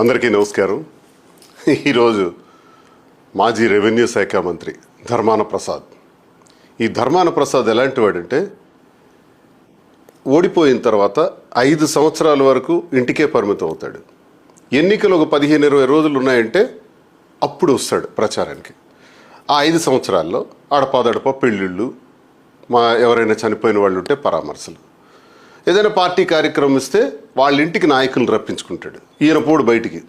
అందరికీ నమస్కారం. ఈరోజు మాజీ రెవెన్యూ శాఖ మంత్రి ధర్మాన ప్రసాద్ ఈ ధర్మాన ప్రసాద్ ఎలాంటి వాడంటే ఓడిపోయిన తర్వాత ఐదు సంవత్సరాల వరకు ఇంటికే పరిమితం అవుతాడు. ఎన్నికలు ఒక పదిహేను ఇరవై రోజులు ఉన్నాయంటే అప్పుడు వస్తాడు ప్రచారానికి. ఆ ఐదు సంవత్సరాల్లో అడపాదడప పెళ్ళిళ్ళు మా ఎవరైనా చనిపోయిన వాళ్ళు ఉంటే పరామర్శలు. ఏదైనా పార్టీ కార్యక్రమం ఇస్తే వాళ్ళ ఇంటికి నాయకులు రప్పించుకుంటాడు. ఈయన పోడు బయటికి.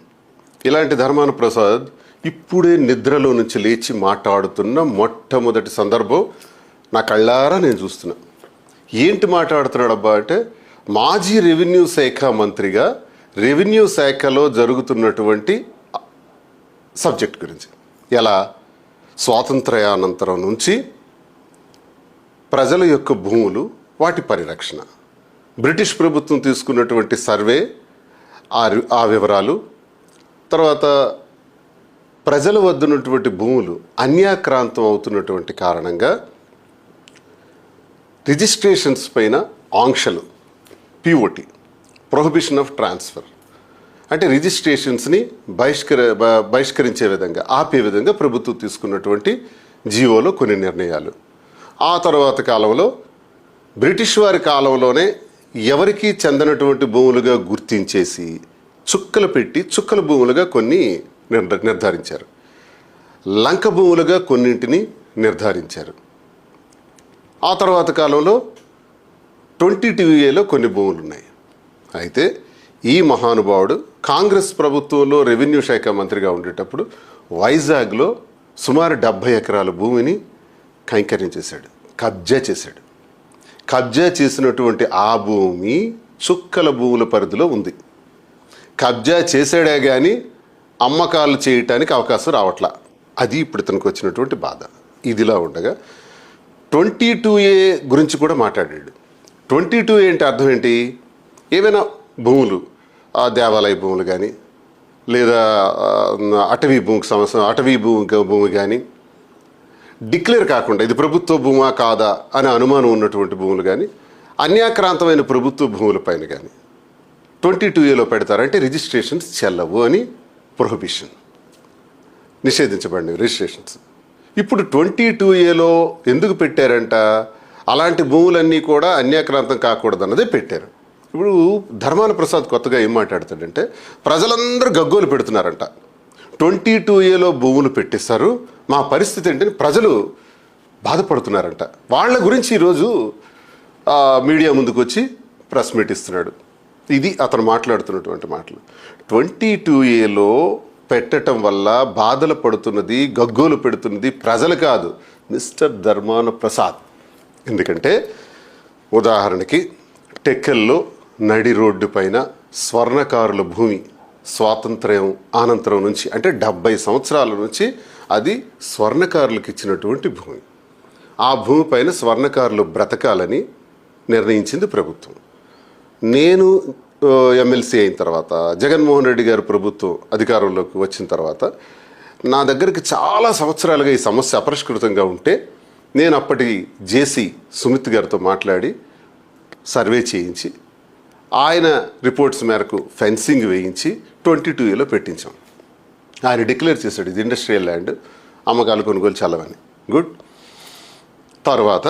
ఇలాంటి ధర్మాన ప్రసాద్ ఇప్పుడే నిద్రలో నుంచి లేచి మాట్లాడుతున్న మొట్టమొదటి సందర్భం నా కళ్ళారా నేను చూస్తున్నా. ఏంటి మాట్లాడుతున్నాడు అబ్బా అంటే మాజీ రెవెన్యూ శాఖ మంత్రిగా రెవెన్యూ శాఖలో జరుగుతున్నటువంటి సబ్జెక్ట్ గురించి. ఎలా? స్వాతంత్రయానంతరం నుంచి ప్రజల యొక్క భూములు వాటి పరిరక్షణ. బ్రిటిష్ ప్రభుత్వం తీసుకున్నటువంటి సర్వే ఆ రి- ఆ వివరాలు తర్వాత ప్రజల వద్ద ఉన్నటువంటి భూములు అన్యాక్రాంతం అవుతున్నటువంటి కారణంగా రిజిస్ట్రేషన్స్ పైన ఆంక్షలు పిఓటి ప్రొహిబిషన్ ఆఫ్ ట్రాన్స్ఫర్ అంటే రిజిస్ట్రేషన్స్ని బహిష్కర బహిష్కరించే విధంగా ఆపే విధంగా ప్రభుత్వం తీసుకున్నటువంటి జీవోలో కొన్ని నిర్ణయాలు. ఆ తర్వాత కాలంలో బ్రిటిష్ వారి కాలంలోనే ఎవరికీ చెందనటువంటి భూములుగా గుర్తించేసి చుక్కలు పెట్టి చుక్కల భూములుగా కొన్ని నిర్ధ నిర్ధారించారు. లంక భూములుగా కొన్నింటిని నిర్ధారించారు. ఆ తర్వాత కాలంలో ట్వంటీ టీవీఏలో కొన్ని భూములు ఉన్నాయి అయితే ఈ మహానుభావుడు కాంగ్రెస్ ప్రభుత్వంలో రెవెన్యూ శాఖ మంత్రిగా ఉండేటప్పుడు వైజాగ్లో సుమారు డెబ్భై ఎకరాల భూమిని కైంకర్యం చేశాడు. కబ్జా చేశాడు. కబ్జా చేసినటువంటి ఆ భూమి చుక్కల భూముల పరిధిలో ఉంది. కబ్జా చేసాడే కానీ అమ్మకాలు చేయటానికి అవకాశం రావట్లా. అది ఇప్పుడు ఇతనికి వచ్చినటువంటి బాధ. ఇదిలా ఉండగా ట్వంటీ టూ ఏ గురించి కూడా మాట్లాడాడు. ట్వంటీ టూ ఏంటి అర్థం ఏంటి? ఏవైనా భూములు ఆ దేవాలయ భూములు కానీ లేదా అటవీ భూమికి సంవత్సరం అటవీ భూమి భూమి కానీ డిక్లేర్ కాకుండా ఇది ప్రభుత్వ భూమా కాదా అనే అనుమానం ఉన్నటువంటి భూములు కానీ అన్యాక్రాంతమైన ప్రభుత్వ భూములపైన కానీ ట్వంటీ టూ ఏలో పెడతారంటే రిజిస్ట్రేషన్స్ చెల్లవు అని ప్రొహిబిషన్. నిషేధించబడినవి రిజిస్ట్రేషన్స్. ఇప్పుడు ట్వంటీ టూ ఏలో ఎందుకు పెట్టారంట? అలాంటి భూములన్నీ కూడా అన్యాక్రాంతం కాకూడదన్నదే పెట్టారు. ఇప్పుడు ధర్మాన ప్రసాద్ కొత్తగా ఏం మాట్లాడతాడంటే ప్రజలందరూ గగ్గోలు పెడుతున్నారంట. ట్వంటీ టూ ఏలో భూములు పెట్టేస్తారు మా పరిస్థితి ఏంటని ప్రజలు బాధపడుతున్నారంట. వాళ్ళ గురించి ఈరోజు మీడియా ముందుకు వచ్చి ప్రెస్ మీట్ ఇస్తున్నాడు. ఇది అతను మాట్లాడుతున్నటువంటి మాటలు. ట్వంటీ టూ ఏలో పెట్టటం వల్ల బాధలు పడుతున్నది గగ్గోలు పెడుతున్నది ప్రజలు కాదు మిస్టర్ ధర్మాన ప్రసాద్. ఎందుకంటే ఉదాహరణకి టెక్కల్లో నడి రోడ్డు పైన స్వర్ణకారుల భూమి. స్వాతంత్ర్యం అనంతరం నుంచి అంటే డెబ్బై సంవత్సరాల నుంచి అది స్వర్ణకారులకు ఇచ్చినటువంటి భూమి. ఆ భూమి పైన స్వర్ణకారులు బ్రతకాలని నిర్ణయించింది ప్రభుత్వం. నేను ఎమ్మెల్సీ అయిన తర్వాత జగన్మోహన్ రెడ్డి గారు ప్రభుత్వం అధికారంలోకి వచ్చిన తర్వాత నా దగ్గరికి చాలా సంవత్సరాలుగా ఈ సమస్య అపరిష్కృతంగా ఉంటే నేను అప్పటి జేసీ సుమిత్ గారితో మాట్లాడి సర్వే చేయించి ఆయన రిపోర్ట్స్ మేరకు ఫెన్సింగ్ వేయించి ట్వంటీ టూ ఏలో పెట్టించాం. ఆయన డిక్లేర్ చేశాడు ఇది ఇండస్ట్రియల్ ల్యాండ్ అమ్మకాలు కొనుగోలు చల్లవని. గుడ్ తర్వాత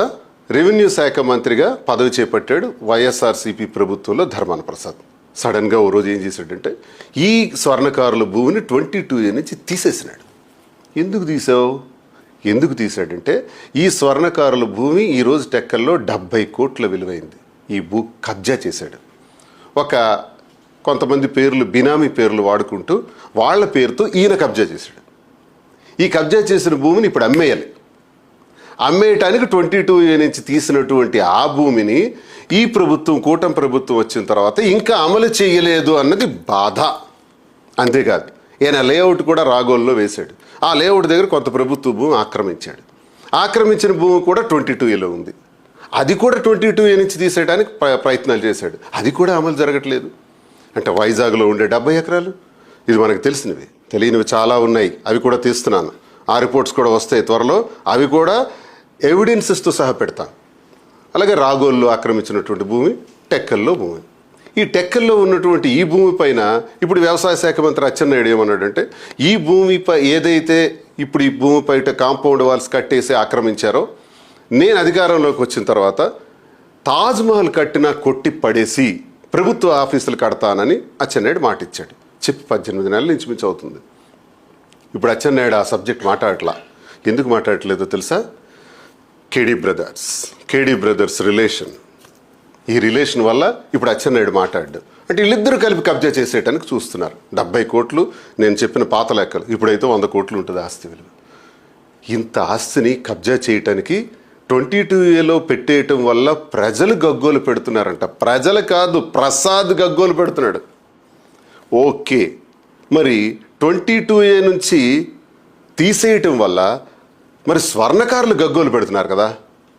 రెవెన్యూ శాఖ మంత్రిగా పదవి చేపట్టాడు వైఎస్ఆర్సీపీ ప్రభుత్వంలో ధర్మాన ప్రసాద్ సడన్గా ఓ రోజు ఏం చేశాడంటే ఈ స్వర్ణకారుల భూమిని ట్వంటీ టూ ఏ నుంచి తీసేసినాడు. ఎందుకు తీసావు? ఎందుకు తీశాడంటే ఈ స్వర్ణకారుల భూమి ఈరోజు టెక్కల్లో డెబ్బై కోట్ల విలువైంది. ఈ భూ కబ్జా చేశాడు. ఒక కొంతమంది పేర్లు బినామీ పేర్లు వాడుకుంటూ వాళ్ళ పేరుతో ఈయన కబ్జా చేశాడు. ఈ కబ్జా చేసిన భూమిని ఇప్పుడు అమ్మేయాలి. అమ్మేయటానికి ట్వంటీ టూ నుంచి తీసినటువంటి ఆ భూమిని ఈ ప్రభుత్వం కూటమి ప్రభుత్వం వచ్చిన తర్వాత ఇంకా అమలు చేయలేదు అన్నది బాధ. అంతేకాదు ఈయన లేఅవుట్ కూడా రాగోల్లో వేశాడు. ఆ లేఅవుట్ దగ్గర కొంత ప్రభుత్వ భూమి ఆక్రమించాడు. ఆక్రమించిన భూమి కూడా ట్వంటీ టూ ఏలో ఉంది. అది కూడా ట్వంటీ టూ ఏ నుంచి తీసేయడానికి ప్ర- ప్రయత్నాలు చేశాడు. అది కూడా అమలు జరగట్లేదు. అంటే వైజాగ్లో ఉండే డెబ్బై ఎకరాలు. ఇది మనకు తెలిసినవి. తెలియనివి చాలా ఉన్నాయి. అవి కూడా తీస్తున్నాను. ఆ రిపోర్ట్స్ కూడా వస్తాయి త్వరలో. అవి కూడా ఎవిడెన్సెస్తో సహా పెడతాం. అలాగే రాగోల్లో ఆక్రమించినటువంటి భూమి టెక్కల్లో భూమి. ఈ టెక్కల్లో ఉన్నటువంటి ఈ భూమి పైన ఇప్పుడు వ్యవసాయ శాఖ మంత్రి అచ్చెన్నాయుడు ఏమన్నాడంటే ఈ భూమిపై ఏదైతే ఇప్పుడు ఈ భూమిపై కాంపౌండ్ వాల్స్ కట్టేసి ఆక్రమించారో నేను అధికారంలోకి వచ్చిన తర్వాత తాజ్మహల్ కట్టినా కొట్టి పడేసి ప్రభుత్వ ఆఫీసులు కడతానని అచ్చెన్నాయుడు మాట ఇచ్చాడు చెప్పి పద్దెనిమిది నెలలు ఇంచుమించు అవుతుంది. ఇప్పుడు అచ్చెన్నాయుడు ఆ సబ్జెక్ట్ మాట్లాడట్లా. ఎందుకు మాట్లాడట్లేదో తెలుసా? కేడీ బ్రదర్స్ కేడీ బ్రదర్స్ రిలేషన్. ఈ రిలేషన్ వల్ల ఇప్పుడు అచ్చెన్నాయుడు మాట్లాడు అంటే వీళ్ళిద్దరూ కలిపి కబ్జా చేసేయటానికి చూస్తున్నారు. డెబ్బై కోట్లు నేను చెప్పిన పాత లెక్కలు. ఇప్పుడైతే వంద కోట్లు ఉంటుంది ఆస్తి విలువ. ఇంత ఆస్తిని కబ్జా చేయటానికి ట్వంటీ టూ ఏలో పెట్టేయటం వల్ల ప్రజలు గగ్గోలు పెడుతున్నారంట. ప్రజలు కాదు ప్రసాద్ గగ్గోలు పెడుతున్నాడు. ఓకే. మరి ట్వంటీ టూ ఏ నుంచి తీసేయటం వల్ల మరి స్వర్ణకారులు గగ్గోలు పెడుతున్నారు కదా.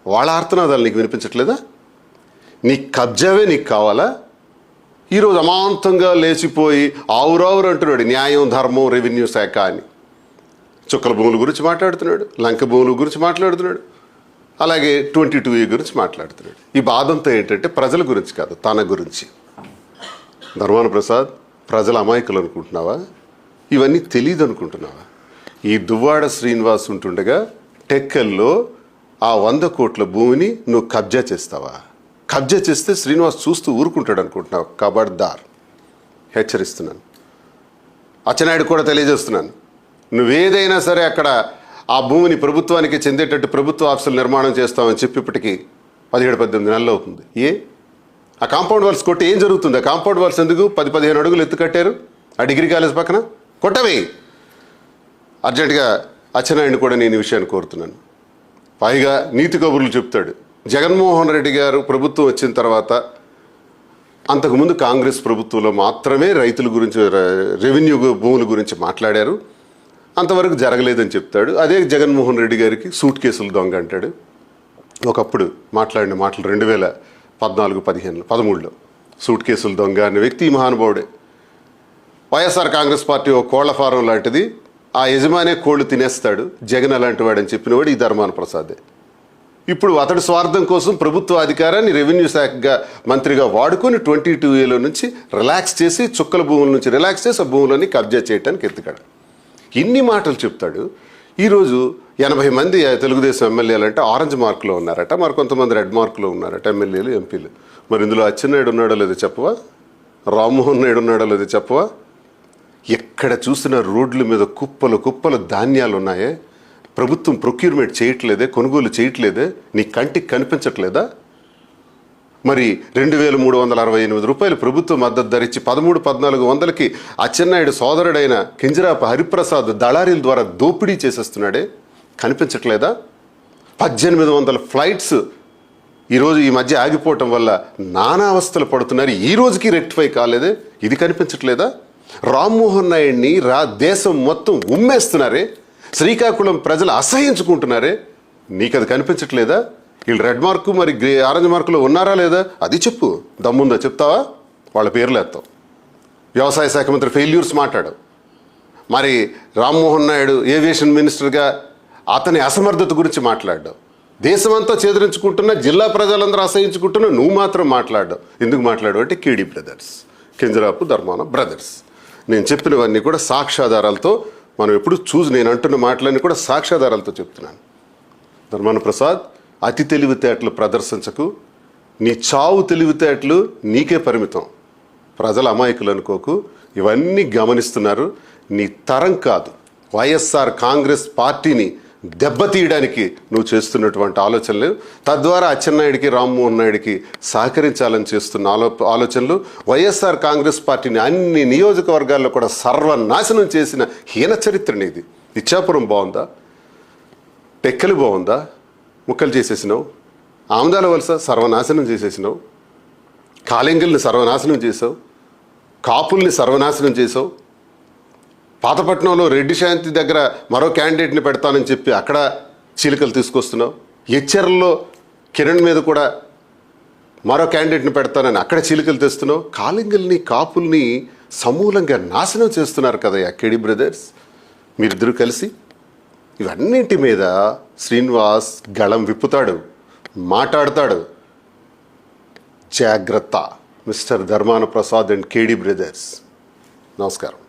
వాళ్ళ ఆర్తనాదాలు నీకు వినిపించట్లేదా? నీ కబ్జావే నీకు కావాలా? ఈరోజు అమాంతంగా లేచిపోయి ఆవురావురు అంటున్నాడు న్యాయం ధర్మం రెవెన్యూ శాఖ అని. చుక్కల భూముల గురించి మాట్లాడుతున్నాడు లంక భూముల గురించి మాట్లాడుతున్నాడు. అలాగే ట్వంటీ టూ ఏ గురించి మాట్లాడుతున్నాడు. ఈ బాధంతో ఏంటంటే ప్రజల గురించి కాదు తన గురించి. ధర్మాన ప్రసాద్ ప్రజల అమాయకులు అనుకుంటున్నావా? ఇవన్నీ తెలియదు అనుకుంటున్నావా? ఈ దువ్వాడ శ్రీనివాస్ ఉంటుండగా టెక్కల్లో ఆ వంద కోట్ల భూమిని నువ్వు కబ్జా చేస్తావా? కబ్జా చేస్తే శ్రీనివాస్ చూస్తూ ఊరుకుంటాడు అనుకుంటున్నావు కబడ్దార్. హెచ్చరిస్తున్నాను. అచ్చనాయుడు కూడా తెలియజేస్తున్నాను. నువ్వేదైనా సరే అక్కడ ఆ భూమిని ప్రభుత్వానికి చెందేటట్టు ప్రభుత్వ ఆఫీసులు నిర్మాణం చేస్తామని చెప్పి ఇప్పటికీ పదిహేడు పద్దెనిమిది నెలలు అవుతుంది. ఏ? ఆ కాంపౌండ్ వాల్స్ కొట్టి ఏం జరుగుతుంది? ఆ కాంపౌండ్ వాల్స్ ఎందుకు? పది పదిహేను అడుగులు ఎత్తు కట్టారు. ఆ డిగ్రీ కాలేజ్ పక్కన? కొట్టవి! అర్జెంటుగా అచ్చెన్నాయుడిని కూడా నేను ఈ విషయాన్ని కోరుతున్నాను. పైగా నీతి కబుర్లు చెప్తాడు. జగన్మోహన్ రెడ్డి గారు ప్రభుత్వం వచ్చిన తర్వాత అంతకుముందు కాంగ్రెస్ ప్రభుత్వంలో మాత్రమే రైతుల గురించి రెవెన్యూ భూముల గురించి మాట్లాడారు. అంతవరకు జరగలేదని చెప్తాడు. అదే జగన్మోహన్ రెడ్డి గారికి సూట్ కేసులు దొంగ అంటాడు. ఒకప్పుడు మాట్లాడిన మాటలు రెండు వేల పద్నాలుగు పదిహేనులో పదమూడులో. సూట్ కేసులు దొంగ అనే వ్యక్తి మహానుభావుడే. వైఎస్ఆర్ కాంగ్రెస్ పార్టీ ఒక కోళ్ళ ఫారం లాంటిది. ఆ యజమానే కోళ్ళు తినేస్తాడు. జగన్ అలాంటి వాడని చెప్పినవాడు ఈ ధర్మాన ప్రసాదే. ఇప్పుడు అతడి స్వార్థం కోసం ప్రభుత్వ అధికారాన్ని రెవెన్యూ శాఖగా మంత్రిగా వాడుకొని ట్వంటీ టూ ఏలో నుంచి రిలాక్స్ చేసి చుక్కల భూముల నుంచి రిలాక్స్ చేసి ఆ భూములని కబ్జా చేయడానికి ఎత్తుకాడు. ఇన్ని మాటలు చెప్తాడు. ఈరోజు ఎనభై మంది తెలుగుదేశం ఎమ్మెల్యేలు అంటే ఆరెంజ్ మార్కులో ఉన్నారట మరి కొంతమంది రెడ్ మార్కులో ఉన్నారట ఎమ్మెల్యేలు ఎంపీలు. మరి ఇందులో అచ్చెన్నాయుడు ఉన్నాడో లేదో చెప్పవా? రామ్మోహన్ నాయుడు ఉన్నాడో లేదో చెప్పవా? ఎక్కడ చూసినా రోడ్ల మీద కుప్పలు కుప్పలు ధాన్యాలు ఉన్నాయే. ప్రభుత్వం ప్రొక్యూర్మెంట్ చేయట్లేదే కొనుగోలు చేయట్లేదే. నీ కంటికి కనిపించట్లేదా? మరి రెండు వేల మూడు వందల అరవై ఎనిమిది రూపాయలు ప్రభుత్వ మద్దతు ధరించి పదమూడు పద్నాలుగు వందలకి అచ్చెన్నాయుడు సోదరుడైన కింజరాపు హరిప్రసాద్ దళారీల ద్వారా దోపిడీ చేసేస్తున్నాడే? కనిపించట్లేదా? పద్దెనిమిది వందల ఫ్లైట్స్ ఈరోజు ఈ మధ్య ఆగిపోవటం వల్ల నానా అవస్థలు పడుతున్నారు. ఈ రోజుకి రెక్టిఫై కాలేదే? ఇది కనిపించట్లేదా? రామ్మోహన్ నాయుడిని రా దేశం మొత్తం ఉమ్మేస్తున్నారే? శ్రీకాకుళం ప్రజలు అసహించుకుంటున్నారే? నీకు అది కనిపించట్లేదా? వీళ్ళు రెడ్ మార్కు మరి గ్రే ఆరెంజ్ మార్కులో ఉన్నారా లేదా? అది చెప్పు. దమ్ముందా? చెప్తావా? వాళ్ళ పేర్లు ఎత్తావు వ్యవసాయ శాఖ మంత్రి ఫెయిల్యూర్స్ మాట్లాడు. మరి రామ్మోహన్ నాయుడు ఏవియేషన్ మినిస్టర్గా అతని అసమర్థత గురించి మాట్లాడ్డావు దేశమంతా చేదరించుకుంటున్న జిల్లా ప్రజలందరూ అసహించుకుంటున్న నువ్వు మాత్రం మాట్లాడ్డావు ఎందుకు మాట్లాడు అంటే కేడీ బ్రదర్స్ కింజరాపు ధర్మాన బ్రదర్స్. నేను చెప్పినవన్నీ కూడా సాక్ష్యాధారాలతో మనం ఎప్పుడు చూసి నేను అంటున్న మాటలన్నీ కూడా సాక్ష్యాధారాలతో చెప్తున్నాను. ధర్మాన ప్రసాద్ అతి తెలివితేటలు ప్రదర్శించకు. నీ చావు తెలివితేటలు నీకే పరిమితం. ప్రజల అమాయకులు అనుకోకు. ఇవన్నీ గమనిస్తున్నారు. నీ తరం కాదు. వైఎస్ఆర్ కాంగ్రెస్ పార్టీని దెబ్బతీయడానికి నువ్వు చేస్తున్నటువంటి ఆలోచనలు తద్వారా అచ్చెన్నాయుడికి రామ్మోహన్ నాయుడికి సహకరించాలని చేస్తున్న ఆలో ఆలోచనలు వైఎస్ఆర్ కాంగ్రెస్ పార్టీని అన్ని నియోజకవర్గాల్లో కూడా సర్వనాశనం చేసిన హీన చరిత్రని ఇది. ఇచ్చాపురం బాగుందా? టెక్కలు బాగుందా? ముక్కలు చేసేసినావు. ఆమదాల వలస సర్వనాశనం చేసేసినావు. కాలింగుల్ని సర్వనాశనం చేసావు. కాపుల్ని సర్వనాశనం చేసావు. పాతపట్నంలో రెడ్డి శాంతి దగ్గర మరో క్యాండిడేట్ని పెడతానని చెప్పి అక్కడ చీలికలు తీసుకొస్తున్నావు. ఎచ్చెరల్లో కిరణ్ మీద కూడా మరో క్యాండిడేట్ని పెడతానని అక్కడ చీలికలు తెస్తున్నావు. కాలింగుల్ని కాపుల్ని సమూలంగా నాశనం చేస్తున్నారు కదా కేడి బ్రదర్స్. మీరిద్దరూ కలిసి ఇవన్నింటి మీద శ్రీనివాస్ గళం విప్పుతాడు మాట్లాడతాడు. జాగ్రత్త mister Dharmana Prasad and KD brothers. నమస్కారం.